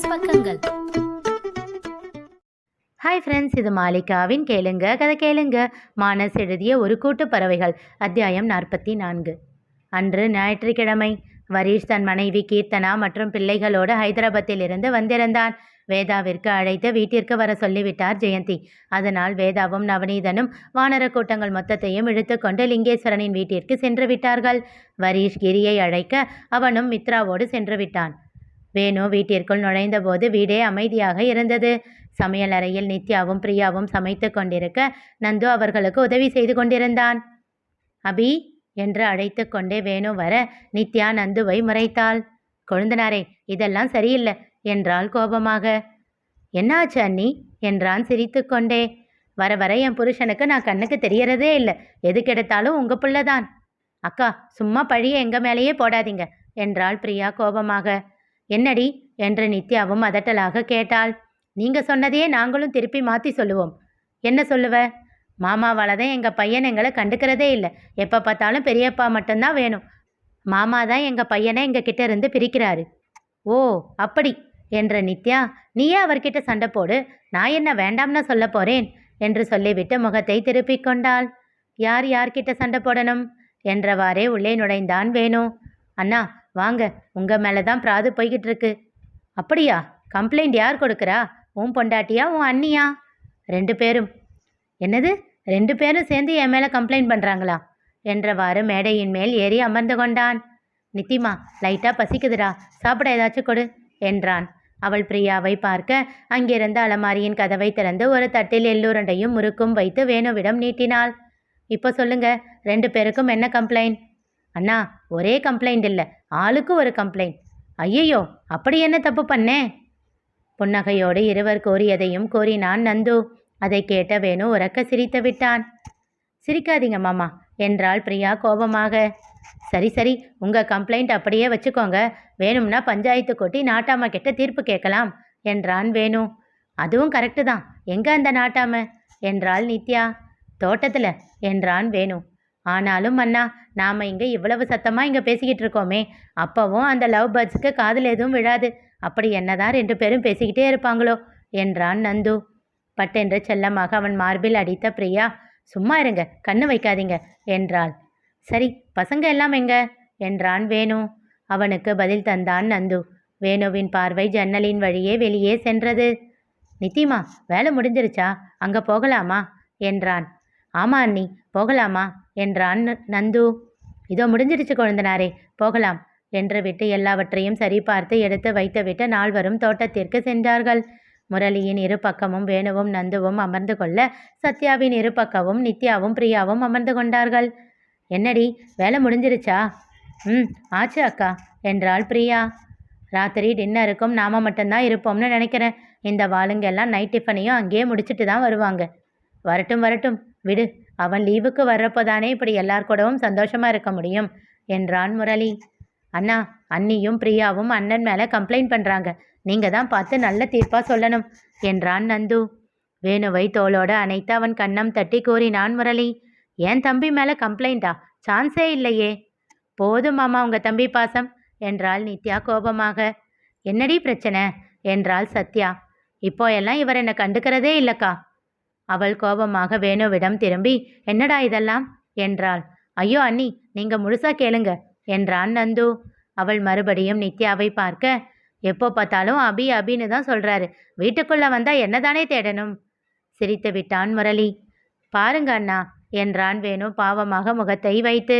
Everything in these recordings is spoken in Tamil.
ப்ளஸ் பக்கங்கள். ஹாய் ஃப்ரெண்ட்ஸ் இது மாலிகாவின் கேளுங்க கதை கேளுங்க. மானஸ் எழுதிய ஒரு கூட்டு பறவைகள் அத்தியாயம் நாற்பத்தி நான்கு அன்று ஞாயிற்றுக்கிழமை வரீஷ் தன் மனைவி கீர்த்தனா மற்றும் பிள்ளைகளோடு ஹைதராபாத்தில் இருந்து வந்திருந்தான். வேதாவிற்கு அழைத்து வீட்டிற்கு வர சொல்லிவிட்டார் ஜெயந்தி. அதனால் வேதாவும் நவநீதனும் வானர கூட்டங்கள் மொத்தத்தையும் இழுத்துக்கொண்டு லிங்கேஸ்வரனின் வீட்டிற்கு சென்று விட்டார்கள். வரீஷ் கிரியை அழைக்க அவனும் மித்ராவோடு சென்று விட்டான். வேணு வீட்டிற்குள் நுழைந்தபோது வீடே அமைதியாக இருந்தது. சமையலறையில் நித்யாவும் பிரியாவும் சமைத்து கொண்டிருக்க நந்து அவர்களுக்கு உதவி செய்து கொண்டிருந்தான். அபி என்று அழைத்து கொண்டே வேணு வர நித்யா நந்துவை முறைத்தாள். கொழுந்தனாரே இதெல்லாம் சரியில்லை என்றாள் கோபமாக. என்னாச்சு அண்ணி? என்றான் சிரித்துக்கொண்டே வர வர என் புருஷனுக்கு நான் கண்ணுக்கு தெரியறதே இல்லை. எது கெடுத்தாலும் உங்க பிள்ளைதான். அக்கா சும்மா பழிய எங்க மேலேயே போடாதீங்க என்றாள் பிரியா கோபமாக. என்னடி? என்று நித்யாவும் அதட்டலாக கேட்டாள். நீங்க சொன்னதையே நாங்களும் திருப்பி மாத்தி சொல்லுவோம். என்ன சொல்லுவ? மாமாவால் தான் எங்கள் பையன் எங்களை கண்டுக்கிறதே இல்லை. எப்போ பார்த்தாலும் பெரியப்பா மட்டும்தான் வேணும். மாமா தான் எங்கள் பையனை எங்கள் கிட்ட இருந்து பிரிக்கிறாரு. ஓ அப்படி! என்ற நித்யா நீயே அவர்கிட்ட சண்டை போடு. நான் என்ன வேண்டாம்னு சொல்ல போறேன்? என்று சொல்லிவிட்டு முகத்தை திருப்பிக் கொண்டாள். யார் யார்கிட்ட சண்டை போடணும்? என்றவாறே உள்ளே நுழைந்தான் வேணு. அண்ணா வாங்க உங்கள் மேலே தான் பிராது போய்கிட்டு இருக்கு அப்படியா? கம்ப்ளைண்ட் யார் கொடுக்குறா? உன் பொண்டாட்டியா உன் அண்ணியா? ரெண்டு பேரும். என்னது? ரெண்டு பேரும் சேர்ந்து என் மேலே கம்ப்ளைண்ட் பண்ணுறாங்களா என்றவாறு மேடையின் மேல் ஏறி அமர்ந்து கொண்டான். நித்திமா லைட்டாக பசிக்குதுடா. சாப்பிட ஏதாச்சும் கொடு என்றான். அவள் பிரியாவை பார்க்க அங்கிருந்த அலமாரியின் கதவை திறந்து ஒரு தட்டில் எல்லோரண்டையும் முறுக்கும் வைத்து வேணுவிடம் நீட்டினாள். இப்போ சொல்லுங்க ரெண்டு பேருக்கும் என்ன கம்ப்ளைண்ட்? அண்ணா ஒரே கம்ப்ளைண்ட் இல்லை. ஆளுக்கு ஒரு கம்ப்ளைண்ட் ஐயையோ அப்படி என்ன தப்பு பண்ணேன் புன்னகையோடு இருவர் கோரியதையும் கோரினான் நந்து. அதை கேட்ட வேணு உறக்க சிரித்து விட்டான். சிரிக்காதீங்க மாமா என்றாள் பிரியா கோபமாக. சரி சரி உங்கள் கம்ப்ளைண்ட் அப்படியே வச்சுக்கோங்க. வேணும்னா பஞ்சாயத்து கொட்டி நாட்டாம கிட்ட தீர்ப்பு கேட்கலாம் என்றான் வேணு. அதுவும் கரெக்டு தான். எங்க அந்த நாட்டாம? என்றாள் நித்யா. தோட்டத்தில் என்றான் வேணு. ஆனாலும் அண்ணா நாம் இங்கே இவ்வளவு சத்தமாக இங்கே பேசிக்கிட்டு இருக்கோமே அப்போவும் அந்த லவ் பேர்ட்ஸுக்கு காதில் எதுவும் விழாது. அப்படி என்னதான் ரெண்டு பேரும் பேசிக்கிட்டே இருப்பாங்களோ? என்றான் நந்து. பட்டென்று செல்லமாக அவன் மார்பில் அடித்த பிரியா சும்மா இருங்க கண்ணு வைக்காதீங்க என்றாள். சரி பசங்க எல்லாம் எங்க? என்றான் வேணு. அவனுக்கு பதில் தந்தான் நந்து. வேணுவின் பார்வை ஜன்னலின் வழியே வெளியே சென்றது. நித்திமா வேலை முடிஞ்சிருச்சா? அங்கே போகலாமா? என்றான். ஆமா அண்ணி. போகலாமா? என்றான் நந்து. இதோ முடிஞ்சிடுச்சு குழந்தனாரே போகலாம் என்று விட்டு எல்லாவற்றையும் சரிபார்த்து எடுத்து வைத்துவிட்டு நால்வரும் தோட்டத்திற்கு சென்றார்கள். முரளியின் இரு பக்கமும் வேணுவும் நந்துவும் அமர்ந்து கொள்ள சத்யாவின் இரு பக்கமும் நித்யாவும் பிரியாவும் அமர்ந்து கொண்டார்கள். என்னடி வேலை முடிஞ்சிருச்சா? ம் ஆச்சு அக்கா என்றாள் பிரியா. ராத்திரி டின்னருக்கும் நாம மட்டும்தான் இருப்போம்னு நினைக்கிறேன். இந்த வாளுங்கெல்லாம் நைட் டிஃபனையும் அங்கேயே முடிச்சிட்டு தான் வருவாங்க. வரட்டும் வரட்டும் விடு அவன் லீவுக்கு வர்றப்போ தானே இப்படி எல்லார் கூடவும் சந்தோஷமா இருக்க முடியும்? என்றான் முரளி. அண்ணா அண்ணியும் பிரியாவும் அண்ணன் மேலே கம்ப்ளைண்ட் பண்ணுறாங்க நீங்கள் தான் பார்த்து நல்ல தீர்ப்பாக சொல்லணும் என்றான் நந்து. வேணுவை தோளோடு அணைத்து அவன் கண்ணம் தட்டி கூறினான் முரளி. என் தம்பி மேலே கம்ப்ளைண்டா சான்ஸே இல்லையே. போதும் மாமா உங்கள் தம்பி பாசம் என்றாள் நித்யா கோபமாக. என்னடி பிரச்சனை? என்றாள் சத்யா. இப்போ எல்லாம் இவர் என்னை கண்டுக்கிறதே இல்லைக்கா. அவள் கோபமாக வேணுவிடம் திரும்பி என்னடா இதெல்லாம்? என்றாள். ஐயோ அண்ணி நீங்க முழுசா கேளுங்க என்றான் நந்து. அவள் மறுபடியும் நித்யாவை பார்க்க எப்போ பார்த்தாலும் அபி அபின்னு தான் சொல்றாரு. வீட்டுக்குள்ள வந்தா என்னதானே தேடணும்? சிரித்து விட்டான் முரளி. பாருங்க அண்ணா என்றான் வேணு பாவமாக முகத்தை வைத்து.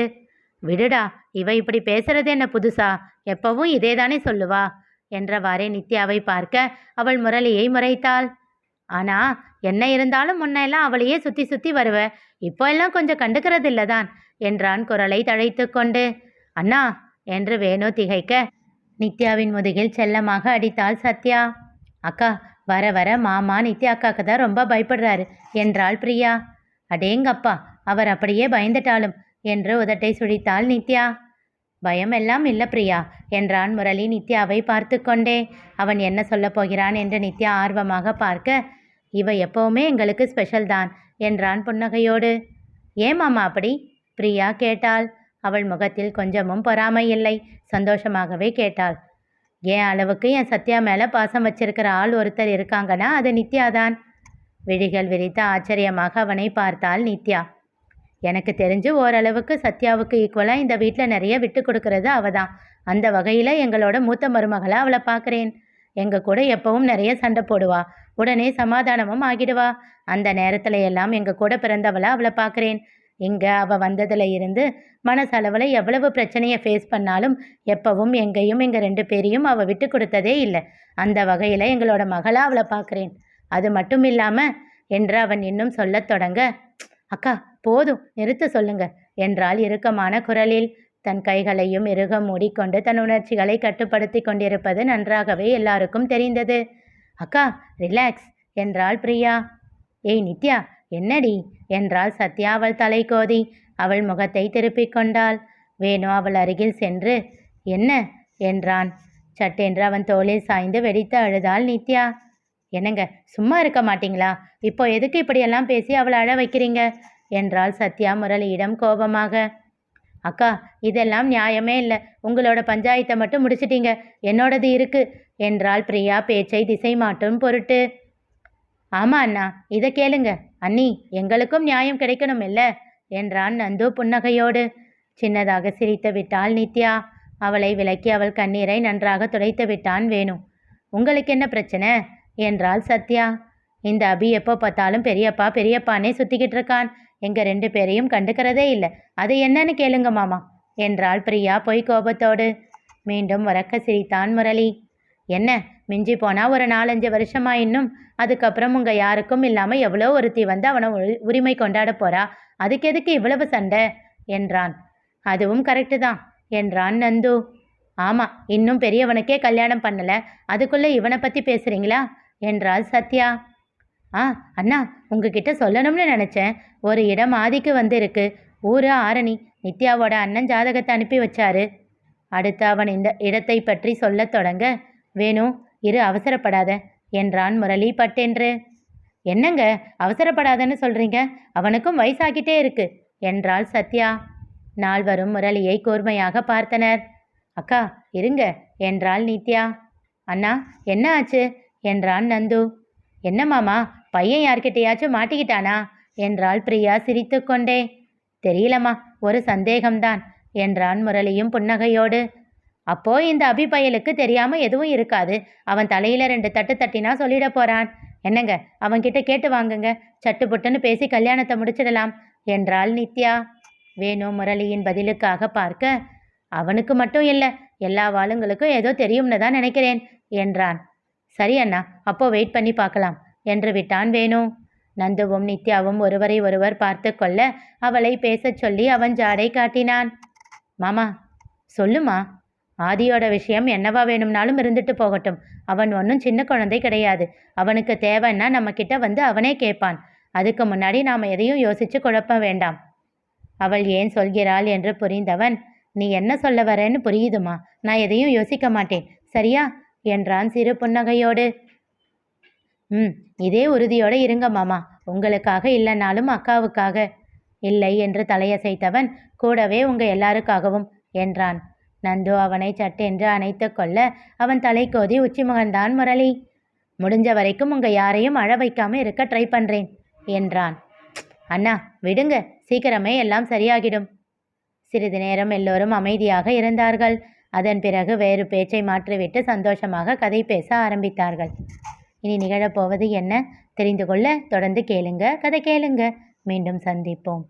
விடுடா இவ இப்படி பேசுறது என்ன புதுசா? எப்பவும் இதேதானே சொல்லுவா? என்றவாறே நித்யாவை பார்க்க அவள் முரளியை முறைத்தாள். ஆனால் என்ன இருந்தாலும் முன்னெல்லாம் அவளையே சுற்றி சுற்றி வருவ. இப்போ எல்லாம் கொஞ்சம் கண்டுக்கிறது இல்லதான் என்றான் குரலை தழைத்து கொண்டு அண்ணா என்று வேணு திகைக்க நித்யாவின் முதுகில் செல்லமாக அடித்தாள் சத்யா. அக்கா வர வர மாமா நித்யா அக்காக்கு தான் ரொம்ப பயப்படுறாரு என்றாள் பிரியா. அடேங்கப்பா அவர் அப்படியே பயந்துட்டாலும் என்று உதட்டை சுழித்தாள் நித்யா. பயம் எல்லாம் இல்லை பிரியா என்றான் முரளி நித்யாவை பார்த்து கொண்டே அவன் என்ன சொல்லப் போகிறான்? என்று நித்யா ஆர்வமாக பார்க்க இவ எப்பவுமே எங்களுக்கு ஸ்பெஷல் தான் என்றான் புன்னகையோடு. ஏமாமா அப்படி? பிரியா கேட்டாள். அவள் முகத்தில் கொஞ்சமும் பொறாமை இல்லை சந்தோஷமாகவே கேட்டாள். என் அளவுக்கு என் சத்யா மேலே பாசம் வச்சிருக்கிற ஆள் ஒருத்தர் இருக்காங்கன்னா அது நித்யாதான். விழிகள் விரித்த ஆச்சரியமாக அவனை பார்த்தாள் நித்யா. எனக்கு தெரிஞ்சு ஓரளவுக்கு சத்யாவுக்கு ஈக்குவலாக இந்த வீட்டில் நிறைய விட்டு கொடுக்கறது அவ தான் அந்த வகையில் எங்களோட மூத்த மருமகளை அவளை பார்க்குறேன். எங்கள் கூட எப்பவும் நிறைய சண்டை போடுவா. உடனே சமாதானமும் ஆகிடுவா. அந்த நேரத்துல எல்லாம் எங்கள் கூட பிறந்தவளை அவளை பார்க்குறேன். இங்கே அவள் வந்ததுல இருந்து மனசளவில் எவ்வளவு பிரச்சனையை ஃபேஸ் பண்ணாலும் எப்பவும் எங்கேயும் எங்கள் ரெண்டு பேரையும் அவள் விட்டு கொடுத்ததே இல்லை. அந்த வகையில் எங்களோட மகளாக அவளை பார்க்குறேன். அது மட்டும் இல்லாமல் என்று அவன் இன்னும் சொல்லத் தொடங்க அக்கா போதும் நிறுத்த சொல்லுங்க என்றால் இறுக்கமான குரலில். தன் கைகளையும் இறுக மூடிக்கொண்டு தன் உணர்ச்சிகளை கட்டுப்படுத்தி கொண்டிருப்பது நன்றாகவே எல்லாருக்கும் தெரிந்தது. அக்கா ரிலாக்ஸ் என்றாள் பிரியா. ஏய் நித்யா என்னடி? என்றாள் சத்யா அவள் தலை கோதி அவள் முகத்தை திருப்பிக் கொண்டாள். வேணு அவள் அருகில் சென்று என்ன? என்றான். சட்டென்று அவன் தோளில் சாய்ந்து வெடித்து அழுதாள் நித்யா. என்னங்க சும்மா இருக்க மாட்டீங்களா? இப்போ எதுக்கு இப்படியெல்லாம் பேசி அவளை அழ வைக்கிறீங்க? என்றாள் சத்யா முரளியிடம் கோபமாக. அக்கா இதெல்லாம் நியாயமே இல்லை. உங்களோட பஞ்சாயத்தை மட்டும் முடிச்சிட்டீங்க. என்னோடது இருக்கு. என்றாள் பிரியா பேச்சை திசை மாற்றும் பொருட்டு. ஆமா அண்ணா இதை கேளுங்க. அண்ணி எங்களுக்கும் நியாயம் கிடைக்கணும் இல்ல என்றான் நந்து புன்னகையோடு. சின்னதாக சிரித்து விட்டாள் நித்யா. அவளை விலக்கி அவள் கண்ணீரை நன்றாக துடைத்து விட்டான் வேணு. உங்களுக்கு என்ன பிரச்சனை? என்றாள் சத்யா. இந்த அபி எப்போ பார்த்தாலும் பெரியப்பா பெரியப்பானே சுத்திக்கிட்டு இருக்கான். எங்க ரெண்டு பேரையும் கண்டுக்கிறதே இல்லை. அது என்னன்னு கேளுங்க மாமா என்றாள் பிரியா பொய் கோபத்தோடு. மீண்டும் உறக்க சிரித்தான் முரளி. என்ன? மிஞ்சி போனால் ஒரு நாலஞ்சு வருஷமா இன்னும்? அதுக்கப்புறம் உங்கள் யாருக்கும் இல்லாமல் எவ்வளோ ஒருத்தி வந்து அவனை உரிமை கொண்டாட போறா? அதுக்கு எதுக்கு இவ்வளவு சண்டை? என்றான். அதுவும் கரெக்டு தான் என்றான் நந்து. ஆமாம் இன்னும் பெரியவனுக்கே கல்யாணம் பண்ணலை. அதுக்குள்ளே இவனை பற்றி பேசுகிறீங்களா என்றாள் சத்யா. ஆ அண்ணா உங்ககிட்ட சொல்லணும்னு நினச்சேன். ஒரு இடம் ஆதிக்கு வந்திருக்கு. ஊரு ஆரணி. நித்யாவோட அண்ணன் ஜாதகத்தை அனுப்பி வச்சாரு. அடுத்து அவன் இந்த இடத்தை பற்றி சொல்லத் தொடங்க வேணு இரு அவசரப்படாத என்றான் முரளி. பட்டென்று. என்னங்க அவசரப்படாதன்னு சொல்றீங்க? அவனுக்கும் வயசாகிட்டே இருக்கு என்றாள் சத்யா. நால்வரும் முரளியை கூர்மையாக பார்த்தனர். அக்கா இருங்க என்றாள் நித்யா. அண்ணா என்ன ஆச்சு? என்றான் நந்து. என்ன மாமா பையன் யார்கிட்டயாச்சும் மாட்டிக்கிட்டானா? என்றாள் பிரியா சிரித்துக்கொண்டே. தெரியலம்மா ஒரு சந்தேகம்தான் என்றான் முரளியும் புன்னகையோடு. அப்போ இந்த அபிபயலுக்கு தெரியாம எதுவும் இருக்காது. அவன் தலையில ரெண்டு தட்டு தட்டினா சொல்லிட போறான். என்னங்க அவன்கிட்ட கேட்டு வாங்குங்க. சட்டு புட்டுன்னு பேசி கல்யாணத்தை முடிச்சிடலாம் என்றாள் நித்யா. வேணு முரளியின் பதிலுக்காக பார்க்க அவனுக்கு மட்டும் இல்லை எல்லா வாளுங்களுக்கும் ஏதோ தெரியும்னு தான் நினைக்கிறேன் என்றான். சரி அண்ணா அப்போ வெயிட் பண்ணி பார்க்கலாம் என்று விட்டான் வேணு. நந்துவும் நித்யாவும் ஒருவரை ஒருவர் பார்த்து கொள்ள அவளை பேசச் சொல்லி அவன் ஜாடை காட்டினான். மாமா சொல்லுமா? ஆதியோட விஷயம் என்னவா வேணும்னாலும் இருந்துட்டு போகட்டும். அவன் ஒன்றும் சின்ன குழந்தை கிடையாது. அவனுக்கு தேவைன்னா நம்ம கிட்ட வந்து அவனே கேட்பான். அதுக்கு முன்னாடி நாம் எதையும் யோசிச்சு குழப்ப வேண்டாம். அவள் ஏன் சொல்கிறாள் என்று புரிந்தவன் நீ என்ன சொல்ல வரேன்னு புரியுதுமா? நான் எதையும் யோசிக்க மாட்டேன். சரியா? என்றான் சிறு புன்னகையோடு. ம் இதே உறுதியோடு இருங்க மாமா. உங்களுக்காக இல்லைனாலும் அக்காவுக்காக. இல்லை என்று தலையசைத்தவன் கூடவே உங்க எல்லாருக்காகவும் என்றான். நந்து அவனை சட்டென்று அணைத்து கொள்ள அவன் தலைக்கோதி உச்சிமுகன்தான் முரளி முடிஞ்ச வரைக்கும் உங்கள் யாரையும் அழ வைக்காம இருக்க ட்ரை பண்ணுறேன் என்றான். அண்ணா விடுங்க சீக்கிரமே எல்லாம் சரியாகிடும். சிறிது நேரம் எல்லோரும் அமைதியாக இருந்தார்கள். அதன் பிறகு வேறு பேச்சை மாற்றிவிட்டு சந்தோஷமாக கதை பேச ஆரம்பித்தார்கள். இனி நிகழப்போவது என்ன? தெரிந்து கொள்ள தொடர்ந்து கேளுங்க கதை கேளுங்க. மீண்டும் சந்திப்போம்.